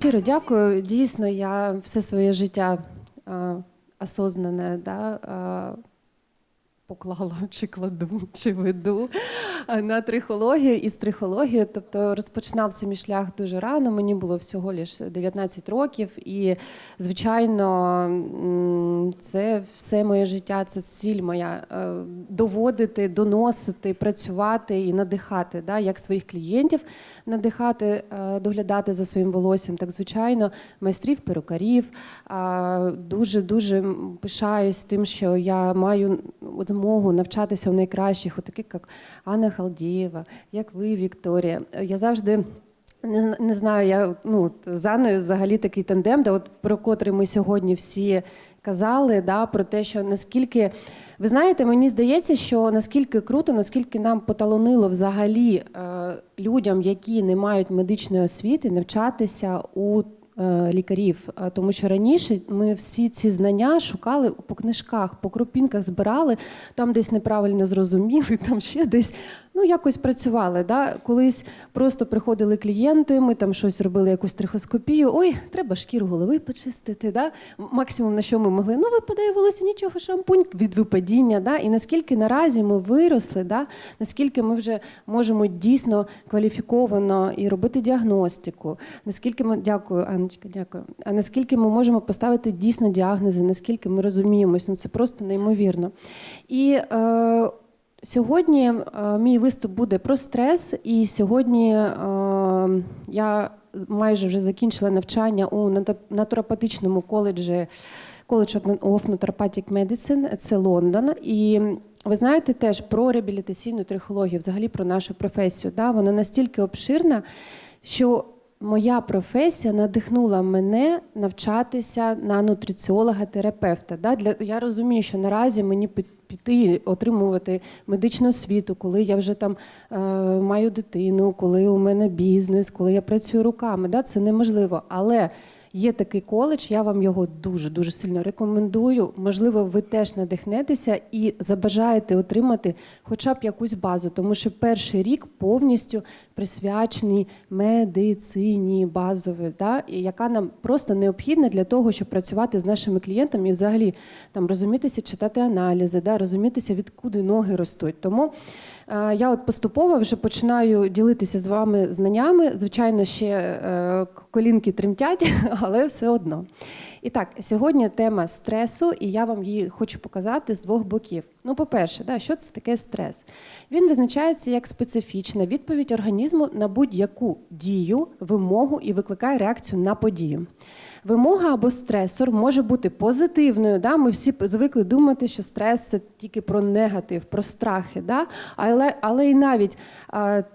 Щиро дякую. Дійсно, я все своє життя а, осознане да, а, поклала чи кладу, чи веду на трихологію і з трихологією. Тобто розпочинався мій шлях дуже рано. Мені було всього лише 19 років, і звичайно, це все моє життя, це ціль моя е, доводити, доносити, працювати і надихати, да, як своїх клієнтів надихати, е, доглядати за своїм волоссям, так звичайно, майстрів, перукарів. Дуже дуже пишаюсь тим, що я маю от змогу навчатися у найкращих, от таких як Анна Халдієва, як ви, Вікторія. Я завжди. Не, не знаю, я ну з Анною взагалі такий тандем, де от про котрий ми сьогодні всі казали, да, про те, що наскільки ви знаєте, мені здається, що наскільки круто, наскільки нам поталонило взагалі е, людям, які не мають медичної освіти, навчатися у лікарів. Е, Тому що раніше ми всі ці знання шукали по книжках, по крупінках збирали, там десь неправильно зрозуміли, там ще десь ну якось працювали. Да? Колись просто приходили клієнти, ми там щось робили, якусь трихоскопію. Ой, треба шкіру голови почистити. Да? Максимум на що ми могли? Ну, випадає волосся, нічого, шампунь від випадіння. Да? І наскільки наразі ми виросли, да? наскільки ми вже можемо дійсно кваліфіковано і робити діагностику, наскільки ми дякую, Анечка, дякую. А наскільки ми можемо поставити дійсно діагнози, наскільки ми розуміємось, ну це просто неймовірно. І е, Сьогодні е, мій виступ буде про стрес, і сьогодні е, я майже вже закінчила навчання у натуропатичному коледжі College of Naturopathic Medicine, це Лондон. І ви знаєте теж про реабілітаційну трихологію, взагалі про нашу професію. Да? Вона настільки обширна, що моя професія надихнула мене навчатися на нутриціолога-терапевта. Да? Для, я розумію, що наразі мені піти отримувати медичну освіту, коли я вже там е, маю дитину, коли у мене бізнес, коли я працюю руками. Да? Це неможливо. Але Є такий коледж, я вам його дуже дуже сильно рекомендую. Можливо, ви теж надихнетеся і забажаєте отримати хоча б якусь базу, тому що перший рік повністю присвячений медицині базової, да, яка нам просто необхідна для того, щоб працювати з нашими клієнтами і взагалі там розумітися, читати аналізи, да, розумітися, відкуди ноги ростуть. Тому я от поступово вже починаю ділитися з вами знаннями. Звичайно, ще е, колінки тремтять, але все одно. І так, сьогодні тема стресу, і я вам її хочу показати з двох боків. Ну, по-перше, да, що це таке стрес? Він визначається як специфічна відповідь організму на будь-яку дію, вимогу і викликає реакцію на подію. Вимога або стресор може бути позитивною. Да? Ми всі звикли думати, що стрес це тільки про негатив, про страхи. Да? Але, але і навіть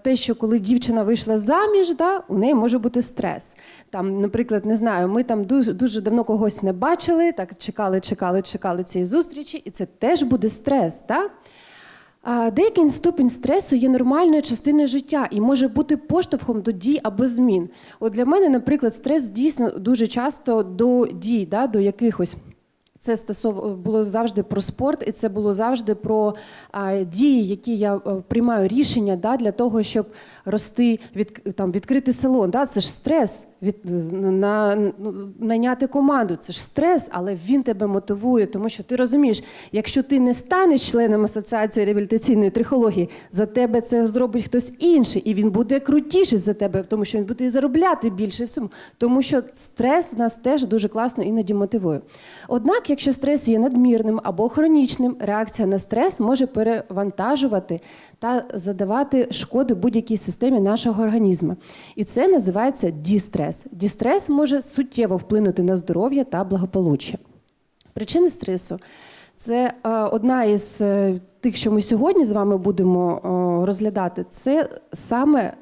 те, що коли дівчина вийшла заміж, да, у неї може бути стрес. Там, наприклад, не знаю, ми там дуже, дуже давно когось не бачили, так чекали, чекали, чекали цієї зустрічі, і це теж буде стрес. Да? Деякий ступінь стресу є нормальною частиною життя і може бути поштовхом до дій або змін. От для мене, наприклад, стрес дійсно дуже часто до дій, да, до якихось. Це стосов було завжди про спорт, і це було завжди про дії, які я е, приймаю рішення да, для того, щоб рости, від, там, відкрити салон. Да, це ж стрес, від, на, ну, найняти команду. Це ж стрес, але він тебе мотивує, тому що ти розумієш, якщо ти не станеш членом асоціації реабілітаційної трихології, за тебе це зробить хтось інший, і він буде крутіший за тебе, тому що він буде заробляти більше всьому. Тому що стрес у нас теж дуже класно іноді мотивує. Однак, якщо стрес є надмірним або хронічним, реакція на стрес може перевантажувати та задавати шкоди будь-якій системі нашого організму. І це називається дістрес. Дістрес може суттєво вплинути на здоров'я та благополуччя. Причини стресу це е, одна із е, тих, що ми сьогодні з вами будемо е, розглядати, це саме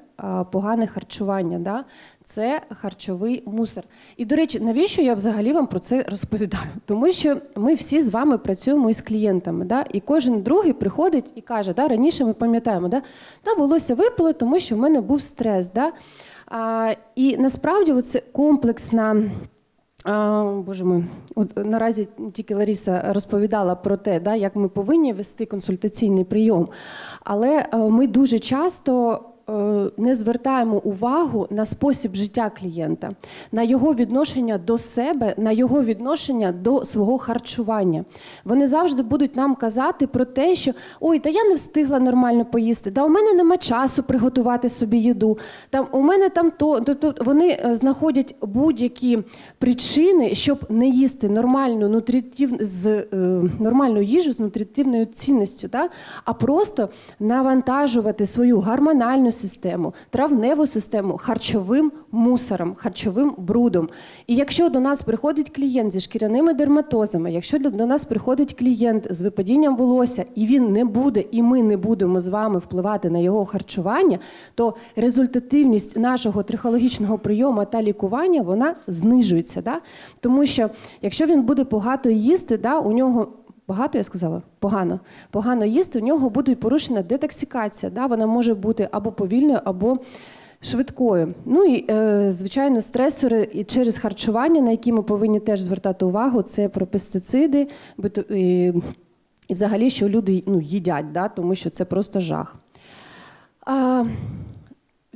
погане харчування. Да? Це харчовий мусор. І, до речі, навіщо я взагалі вам про це розповідаю? Тому що ми всі з вами працюємо із клієнтами, да? і кожен другий приходить і каже, да, раніше ми пам'ятаємо, да, да, волосся випало, тому що в мене був стрес. Да? А, і насправді це комплексна. А, Боже мой, от наразі тільки Ларіса розповідала про те, да, як ми повинні вести консультаційний прийом. Але е, ми дуже часто не звертаємо увагу на спосіб життя клієнта, на його відношення до себе, на його відношення до свого харчування. Вони завжди будуть нам казати про те, що ой, та я не встигла нормально поїсти, да у мене нема часу приготувати собі їду. Там у мене там то, то, то вони е, знаходять будь-які причини, щоб не їсти нормальну нутритив з е, нормальну їжу з нутритивною цінністю, да? а просто навантажувати свою гормональну систему, травневу систему харчовим мусором, харчовим брудом. І якщо до нас приходить клієнт зі шкіряними дерматозами, якщо до нас приходить клієнт з випадінням волосся, і він не буде, і ми не будемо з вами впливати на його харчування, то результативність нашого трихологічного прийому та лікування вона знижується. Да? Тому що якщо він буде багато їсти, да, у нього Багато я сказала? Погано. Погано їсти, у нього буде порушена детоксикація. Да? Вона може бути або повільною, або швидкою. Ну і, е, звичайно, стресори і через харчування, на які ми повинні теж звертати увагу, це про пестициди, і, і взагалі, що люди ну, їдять, да? тому що це просто жах. А,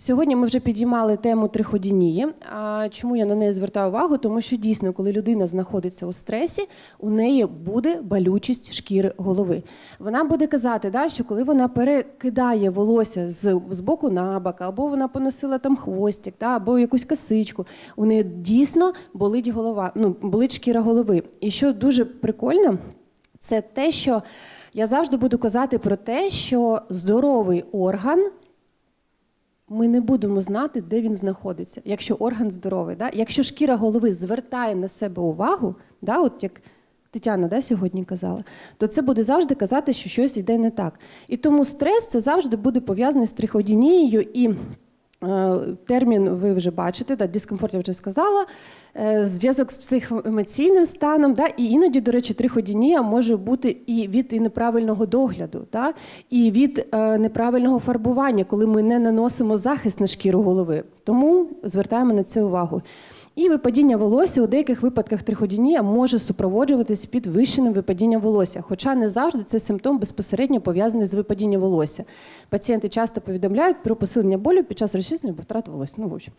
Сьогодні ми вже підіймали тему триходінії. А чому я на неї звертаю увагу? Тому що дійсно, коли людина знаходиться у стресі, у неї буде болючість шкіри голови. Вона буде казати, да, що коли вона перекидає волосся з, з боку на бок, або вона поносила там хвостик, да, або якусь косичку, у неї дійсно болить голова, ну, болить шкіра голови. І що дуже прикольно, це те, що я завжди буду казати про те, що здоровий орган ми не будемо знати, де він знаходиться, якщо орган здоровий. Да? Якщо шкіра голови звертає на себе увагу, да, от як Тетяна да, сьогодні казала, то це буде завжди казати, що щось йде не так. І тому стрес це завжди буде пов'язаний з триходінією і. Е, Термін ви вже бачите, да, дискомфорт я вже сказала, е, зв'язок з психоемоційним станом, да, і іноді, до речі, триходінія може бути і від і неправильного догляду, да, і від е, неправильного фарбування, коли ми не наносимо захист на шкіру голови. Тому звертаємо на це увагу. І випадіння волосся у деяких випадках триходінія може супроводжуватись підвищеним випадінням волосся, хоча не завжди цей симптом безпосередньо пов'язаний з випадінням волосся. Пацієнти часто повідомляють про посилення болю під час розчислення або втрати волосся. Ну, в общем.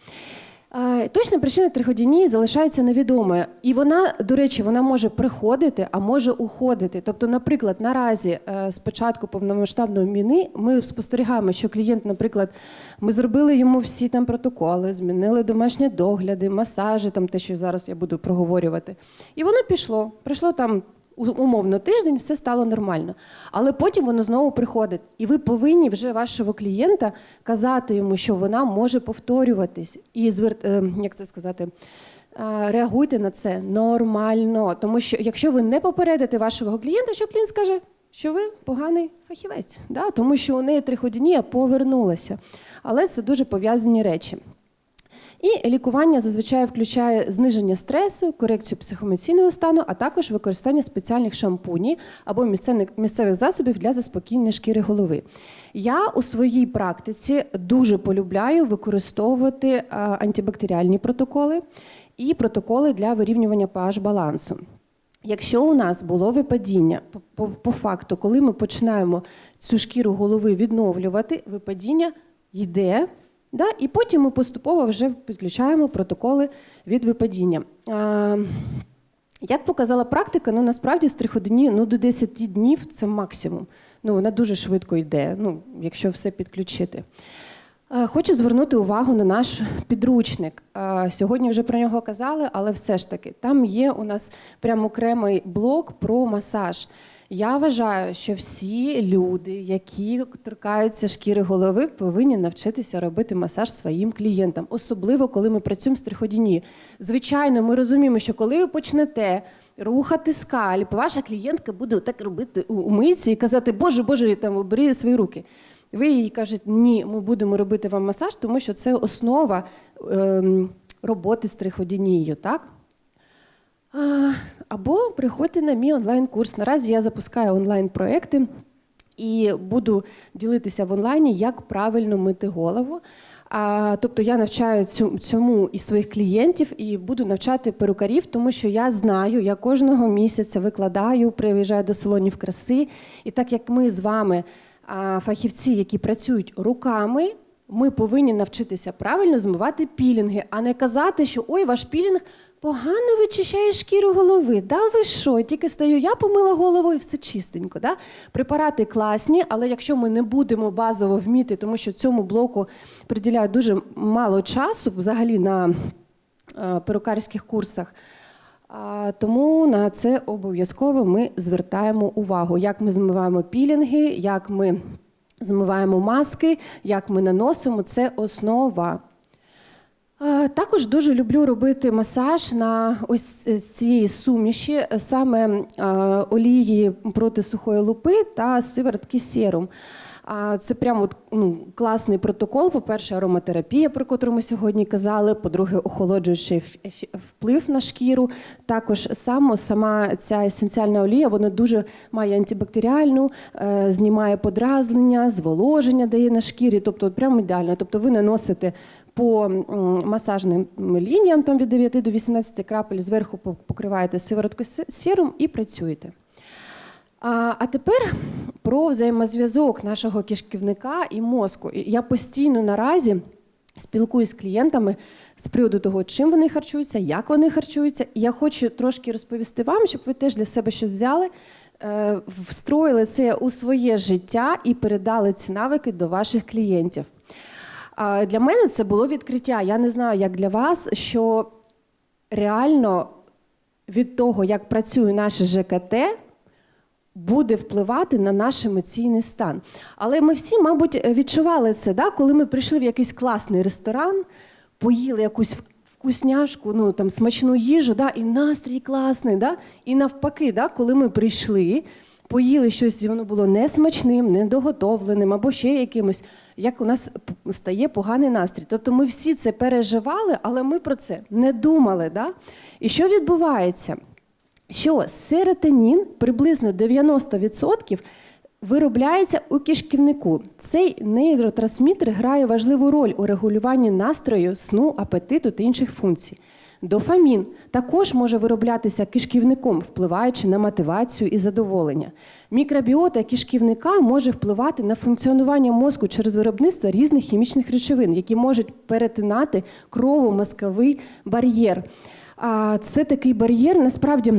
Точна причина триходінії залишається невідомою. І вона, до речі, вона може приходити, а може уходити. Тобто, наприклад, наразі е, з початку повномасштабної війни ми спостерігаємо, що клієнт, наприклад, ми зробили йому всі там протоколи, змінили домашні догляди, масажі, там те, що зараз я буду проговорювати. І воно пішло. Пройшло там умовно тиждень, все стало нормально. Але потім воно знову приходить. І ви повинні вже вашого клієнта казати йому, що вона може повторюватись. І звер... е, як це сказати? Реагуйте на це нормально. Тому що якщо ви не попередите вашого клієнта, що клієнт скаже, що ви поганий фахівець, да? тому що у неї триходінія повернулася. Але це дуже пов'язані речі. І лікування зазвичай включає зниження стресу, корекцію психоемоційного стану, а також використання спеціальних шампунів або місцевих, засобів для заспокоєння шкіри голови. Я у своїй практиці дуже полюбляю використовувати антибактеріальні протоколи і протоколи для вирівнювання pH балансу. Якщо у нас було випадіння, по, по факту, коли ми починаємо цю шкіру голови відновлювати, випадіння йде, да, і потім ми поступово вже підключаємо протоколи від випадіння. Як показала практика, ну насправді з триходині ну, до 10 днів це максимум. Ну, вона дуже швидко йде, ну, якщо все підключити. Е, Хочу звернути увагу на наш підручник. Е, Сьогодні вже про нього казали, але все ж таки, там є у нас прямо окремий блок про масаж. Я вважаю, що всі люди, які торкаються шкіри голови, повинні навчитися робити масаж своїм клієнтам, особливо коли ми працюємо з триходіні. Звичайно, ми розуміємо, що коли ви почнете рухати скальп, ваша клієнтка буде так робити у митці і казати, Боже, Боже, там обери свої руки. Ви їй кажете, ні, ми будемо робити вам масаж, тому що це основа ем, роботи з триходінією, так? Або приходьте на мій онлайн-курс. Наразі я запускаю онлайн-проекти і буду ділитися в онлайні, як правильно мити голову. А, тобто я навчаю цьому і своїх клієнтів, і буду навчати перукарів, тому що я знаю, я кожного місяця викладаю, приїжджаю до салонів краси. І так як ми з вами фахівці, які працюють руками, ми повинні навчитися правильно змивати пілінги, а не казати, що ой, ваш пілінг погано вичищає шкіру голови. Да ви що? Тільки стаю, я помила голову і все чистенько. Да? Препарати класні, але якщо ми не будемо базово вміти, тому що цьому блоку приділяють дуже мало часу взагалі на е, перукарських курсах. Тому на це обов'язково ми звертаємо увагу, як ми змиваємо пілінги, як ми змиваємо маски, як ми наносимо це основа. Також дуже люблю робити масаж на ось цієї суміші, саме олії проти сухої лупи та сиворотки серум. А Це прямо от, ну, класний протокол. По-перше, ароматерапія, про котру ми сьогодні казали. По-друге, охолоджуючий вплив на шкіру. Також само, сама ця есенціальна олія вона дуже має антибактеріальну, е, знімає подразнення, зволоження дає на шкірі. Тобто, от прямо ідеально. Тобто, ви наносите по масажним лініям там від 9 до 18 крапель, зверху покриваєте сивороткою с- серум і працюєте. А, а тепер про взаємозв'язок нашого кишківника і мозку. Я постійно наразі спілкуюсь з клієнтами з приводу того, чим вони харчуються, як вони харчуються. І я хочу трошки розповісти вам, щоб ви теж для себе щось взяли, е, встроїли це у своє життя і передали ці навики до ваших клієнтів. Для мене це було відкриття. Я не знаю, як для вас, що реально від того, як працює наше ЖКТ, буде впливати на наш емоційний стан. Але ми всі, мабуть, відчували це, да? коли ми прийшли в якийсь класний ресторан, поїли якусь вкусняшку, ну там смачну їжу, да? і настрій класний. Да? І навпаки, да? коли ми прийшли, поїли щось, і воно було несмачним, недоготовленим або ще якимось, як у нас стає поганий настрій. Тобто ми всі це переживали, але ми про це не думали. Да? І що відбувається? Що серотонін приблизно 90% виробляється у кишківнику. Цей нейротрансмітер грає важливу роль у регулюванні настрою, сну, апетиту та інших функцій. Дофамін також може вироблятися кишківником, впливаючи на мотивацію і задоволення. Мікробіота кишківника може впливати на функціонування мозку через виробництво різних хімічних речовин, які можуть перетинати крово-мозковий бар'єр. А це такий бар'єр, насправді.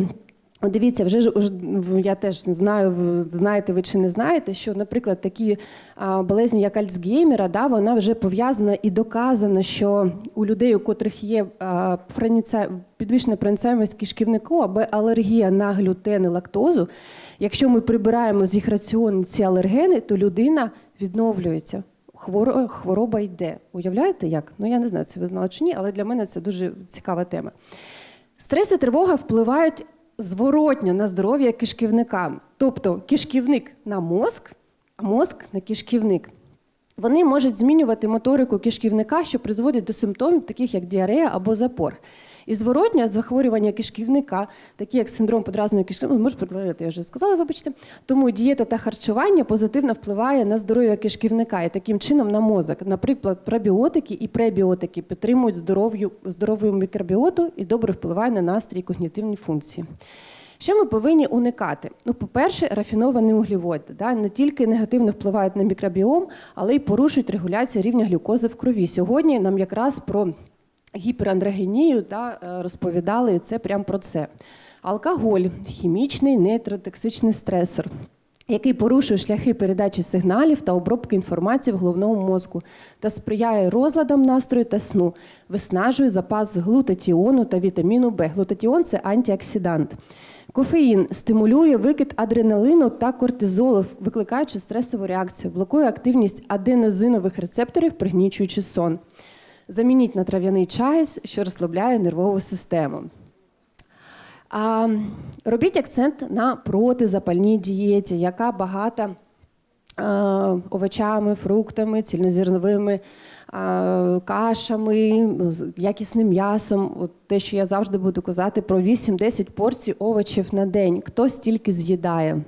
Дивіться, вже ж я теж не знаю, знаєте ви чи не знаєте, що, наприклад, такі болезні, як Альцгеймера, да, вона вже пов'язана і доказано, що у людей, у котрих є підвищена проницаємість кишківнику або алергія на глютен і лактозу, якщо ми прибираємо з їх раціону ці алергени, то людина відновлюється. Хворо- Хвороба йде. Уявляєте як? Ну я не знаю, це ви знали чи ні, але для мене це дуже цікава тема. Стрес і тривога впливають зворотньо на здоров'я кишківника. Тобто кишківник на мозк, а мозк на кишківник. Вони можуть змінювати моторику кишківника, що призводить до симптомів, таких як діарея або запор. І зворотньо захворювання кишківника, такі як синдром подразної кишківника, ну, може продовжити, я вже сказала, вибачте. Тому дієта та харчування позитивно впливає на здоров'я кишківника і таким чином на мозок. Наприклад, пробіотики і пребіотики підтримують здоров'ю, здорову мікробіоту і добре впливають на настрій і когнітивні функції. Що ми повинні уникати? Ну, по-перше, рафіновані вуглеводи да, не тільки негативно впливають на мікробіом, але й порушують регуляцію рівня глюкози в крові. Сьогодні нам якраз про гіперандрогенію да, е, розповідали це прямо про це. Алкоголь хімічний нейтротоксичний стресор. Який порушує шляхи передачі сигналів та обробки інформації в головному мозку та сприяє розладам настрою та сну, виснажує запас глутатіону та вітаміну Б. Глутатіон це антиоксидант. Кофеїн стимулює викид адреналину та кортизолу, викликаючи стресову реакцію, блокує активність аденозинових рецепторів, пригнічуючи сон. Замініть на трав'яний чай, що розслабляє нервову систему. А, робіть акцент на протизапальній дієті, яка багата а, овочами, фруктами, цільнозерновими а, кашами, якісним м'ясом. От те, що я завжди буду казати, про 8-10 порцій овочів на день. Хто стільки з'їдає?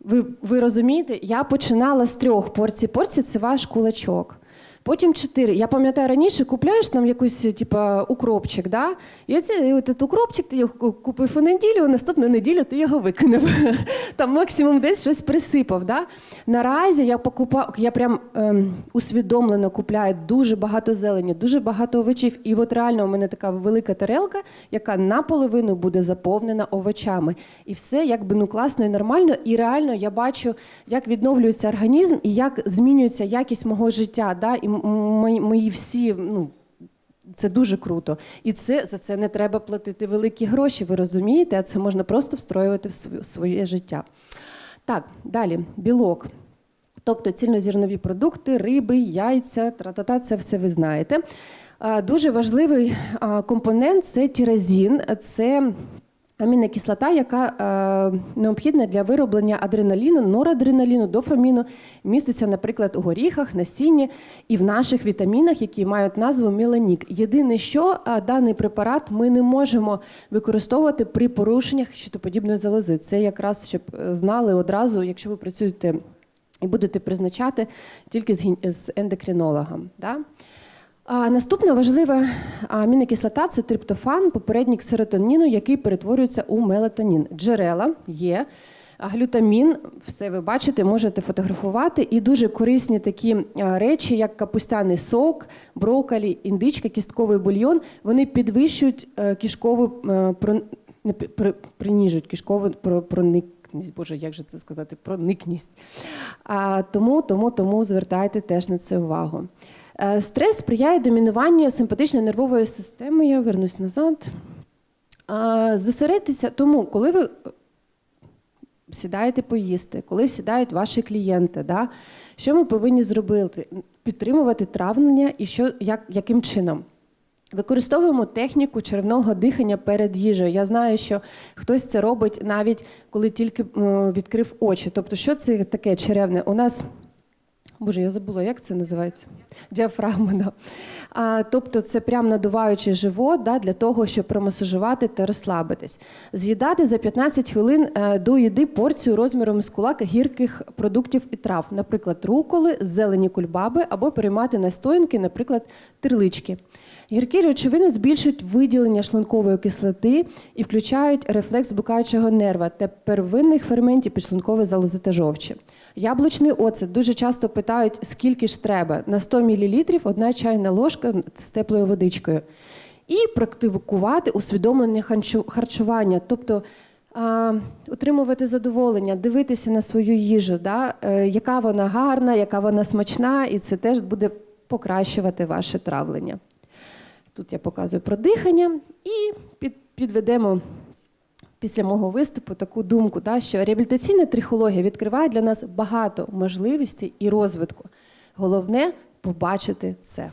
Ви, ви розумієте, я починала з трьох порцій. Порція це ваш кулачок. Потім чотири. Я пам'ятаю, раніше купляєш там якийсь, типа, укропчик, да? і оце, і от укропчик ти його купив у неділю, а наступну неділю ти його викинув. Там максимум десь щось присипав. Да? Наразі я покупав, я прям ем, усвідомлено купляю дуже багато зелені, дуже багато овочів. І от реально у мене така велика тарелка, яка наполовину буде заповнена овочами. І все якби ну класно і нормально. І реально я бачу, як відновлюється організм і як змінюється якість мого життя. Да? І мої, мої всі. Ну, це дуже круто. І це за це не треба платити великі гроші, ви розумієте? А це можна просто встроювати в своє, своє життя. Так, далі, білок. Тобто цільнозірнові продукти, риби, яйця, тра-та-та, це все ви знаєте. Дуже важливий компонент це тіразін, це амінна кислота, яка е, необхідна для вироблення адреналіну, норадреналіну, дофаміну, міститься, наприклад, у горіхах, насінні і в наших вітамінах, які мають назву меланік. Єдине, що е, даний препарат ми не можемо використовувати при порушеннях щитоподібної залози. Це якраз щоб е, знали одразу, якщо ви працюєте і будете призначати тільки з ендокринологом. Да? Наступна важлива амінокислота це триптофан, попередник серотоніну, який перетворюється у мелатонін. Джерела є. Глютамін, все ви бачите, можете фотографувати. І дуже корисні такі речі, як капустяний сок, брокколі, індичка, кістковий бульйон. Вони підвищують е, кишкову е, приніжують кишкову проникність. Боже, як же це сказати? Проникність. А, тому, тому, тому звертайте теж на це увагу. Е, Стрес сприяє домінуванню симпатичної нервової системи. Я вернусь назад. А, Зосередьтеся, тому, коли ви сідаєте поїсти, коли сідають ваші клієнти, да, що ми повинні зробити? Підтримувати травлення і що, як, яким чином? Використовуємо техніку черевного дихання перед їжею. Я знаю, що хтось це робить навіть коли тільки відкрив очі. Тобто, що це таке черевне? У нас Боже, я забула, як це називається? Діафрагма. Да. А, тобто це прям надуваючи живот да, для того, щоб промасажувати та розслабитись. З'їдати за 15 хвилин е, до їди порцію розміром з кулак гірких продуктів і трав, наприклад, руколи, зелені кульбаби або приймати настоянки, наприклад, терлички. Гіркі речовини збільшують виділення шлункової кислоти і включають рефлекс букаючого нерва та первинних ферментів підшлункової залози та жовчі. Яблучний оцет дуже часто питають, скільки ж треба. На 100 мл одна чайна ложка з теплою водичкою. І практикувати усвідомлення харчування, тобто а, отримувати задоволення, дивитися на свою їжу, да? е, яка вона гарна, яка вона смачна, і це теж буде покращувати ваше травлення. Тут я показую про дихання і під, підведемо після мого виступу таку думку, да, що реабілітаційна трихологія відкриває для нас багато можливостей і розвитку. Головне побачити це.